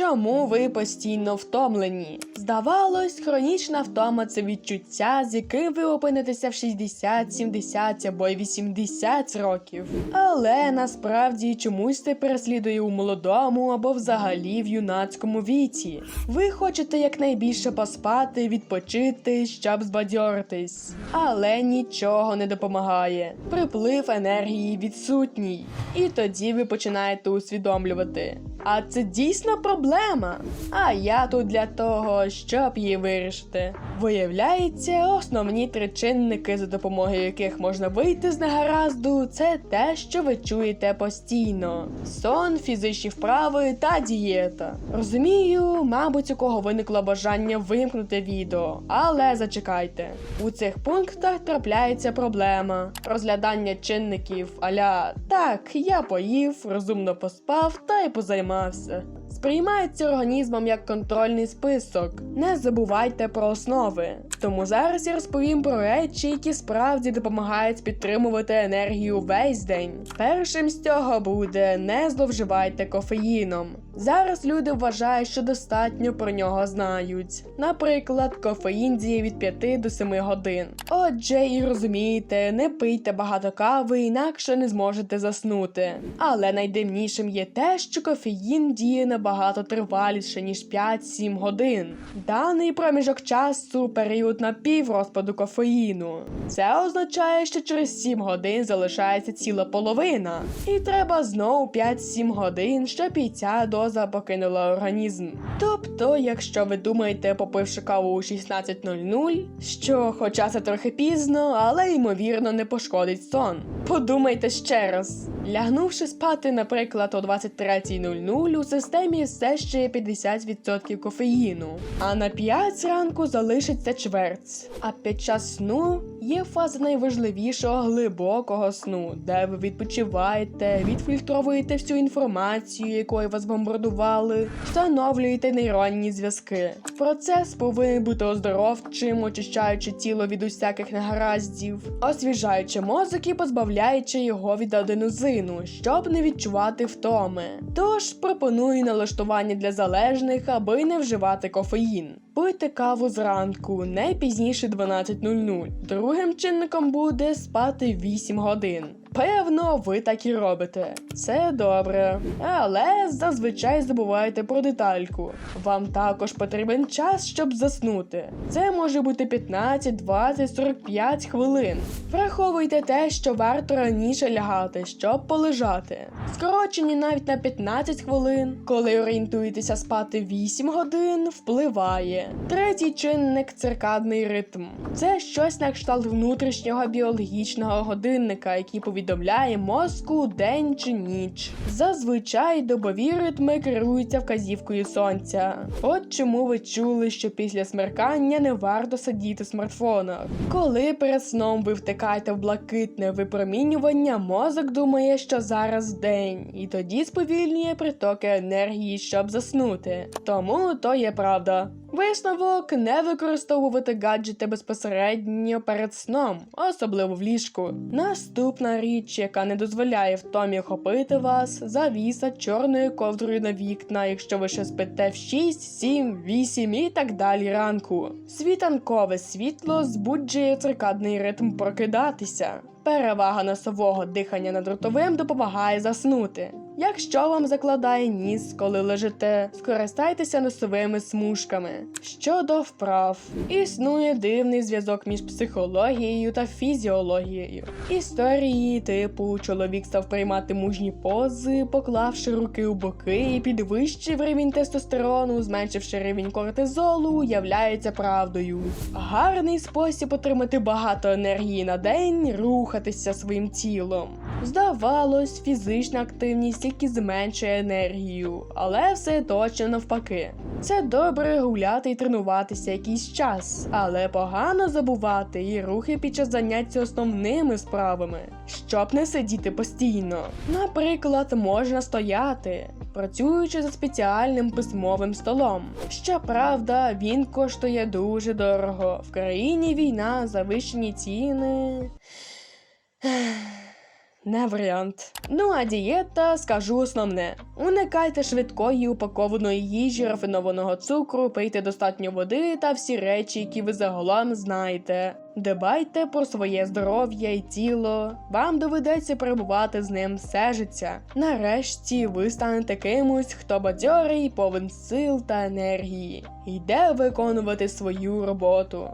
Чому ви постійно втомлені? Здавалось, хронічна втома це відчуття, з яким ви опинитеся в 60, 70 або й 80 років. Але насправді чомусь це переслідує у молодому або взагалі в юнацькому віці. Ви хочете якнайбільше поспати, відпочити, щоб збадьоритись. Але нічого не допомагає. Приплив енергії відсутній. І тоді ви починаєте усвідомлювати. А це дійсно проблема. А я тут для того, щоб її вирішити. Виявляється, основні три чинники, за допомогою яких можна вийти з негаразду, це те, що ви чуєте постійно: сон, фізичні вправи та дієта. Розумію, мабуть, у кого виникло бажання вимкнути відео, але зачекайте. У цих пунктах трапляється проблема розглядання чинників аля так, я поїв, розумно поспав та й позаймався. master. Сприймається організмом як контрольний список. Не забувайте про основи. Тому зараз я розповім про речі, які справді допомагають підтримувати енергію весь день. Першим з цього буде не зловживайте кофеїном. Зараз люди вважають, що достатньо про нього знають. Наприклад, кофеїн діє від 5 до 7 годин. Отже, і розумієте, не пийте багато кави, інакше не зможете заснути. Але найдивнішим є те, що кофеїн діє набагато триваліше, ніж 5-7 годин. Даний проміжок часу період напіврозпаду кофеїну. Це означає, що через 7 годин залишається ціла половина. І треба знову 5-7 годин, щоб і ця доза покинула організм. Тобто, якщо ви думаєте, попивши каву у 16.00, що, хоча це трохи пізно, але ймовірно не пошкодить сон. Подумайте ще раз. Лягнувши спати, наприклад, о 23.00, у системі все ще є 50% кофеїну, а на 5 ранку залишиться чверть. А під час сну є фаза найважливішого глибокого сну, де ви відпочиваєте, відфільтровуєте всю інформацію, якою вас бомбардували, встановлюєте нейронні зв'язки. Процес повинен бути оздоровчим, очищаючи тіло від усяких негараздів, освіжаючи мозок і позбавляючи його від аденозину, щоб не відчувати втоми. Тож пропоную налаштування для залежних, аби не вживати кофеїн. Пийте каву зранку, не пізніше 12.00. Другим чинником буде спати 8 годин. Певно, ви так і робите. Це добре. Але зазвичай забуваєте про детальку. Вам також потрібен час, щоб заснути. Це може бути 15, 20, 45 хвилин. Враховуйте те, що варто раніше лягати, щоб полежати. Скорочені навіть на 15 хвилин, коли орієнтуєтеся спати 8 годин, впливає. Третій чинник циркадний ритм. Це щось на кшталт внутрішнього біологічного годинника, який повідомляє мозку день чи ніч. Зазвичай добові ритми керуються вказівкою сонця. От чому ви чули, що після смеркання не варто сидіти в смартфонах. Коли перед сном ви втикаєте в блакитне випромінювання, мозок думає, що зараз день, і тоді сповільнює притоки енергії, щоб заснути. Тому то є правда. Висновок не використовувати гаджети безпосередньо перед сном, особливо в ліжку. Наступна річ, яка не дозволяє втомі охопити вас, завіса чорною ковдрою на вікна, якщо ви ще спите в 6, 7, 8 і так далі ранку. Світанкове світло збуджує циркадний ритм прокидатися. Перевага носового дихання над ротовим допомагає заснути. Якщо вам закладає ніс, коли лежите, скористайтеся носовими смужками. Щодо вправ, існує дивний зв'язок між психологією та фізіологією. Історії типу чоловік став приймати мужні пози, поклавши руки у боки підвищив рівень тестостерону, зменшивши рівень кортизолу, являється правдою. Гарний спосіб отримати багато енергії на день рухатися своїм тілом. Здавалось, фізична активність тільки зменшує енергію, але все точно навпаки. Це добре гуляти і тренуватися якийсь час, але погано забувати і рухи під час заняття основними справами, щоб не сидіти постійно. Наприклад, можна стояти, працюючи за спеціальним письмовим столом. Щоправда, він коштує дуже дорого. В країні війна, завищені ціни. Не варіант. Ну а дієта, скажу основне: уникайте швидкої упакованої їжі, рафінованого цукру, пийте достатньо води та всі речі, які ви загалом знаєте. Дбайте про своє здоров'я і тіло. Вам доведеться перебувати з ним все життя. Нарешті ви станете кимось, хто бадьорий, повен сил та енергії, йде виконувати свою роботу.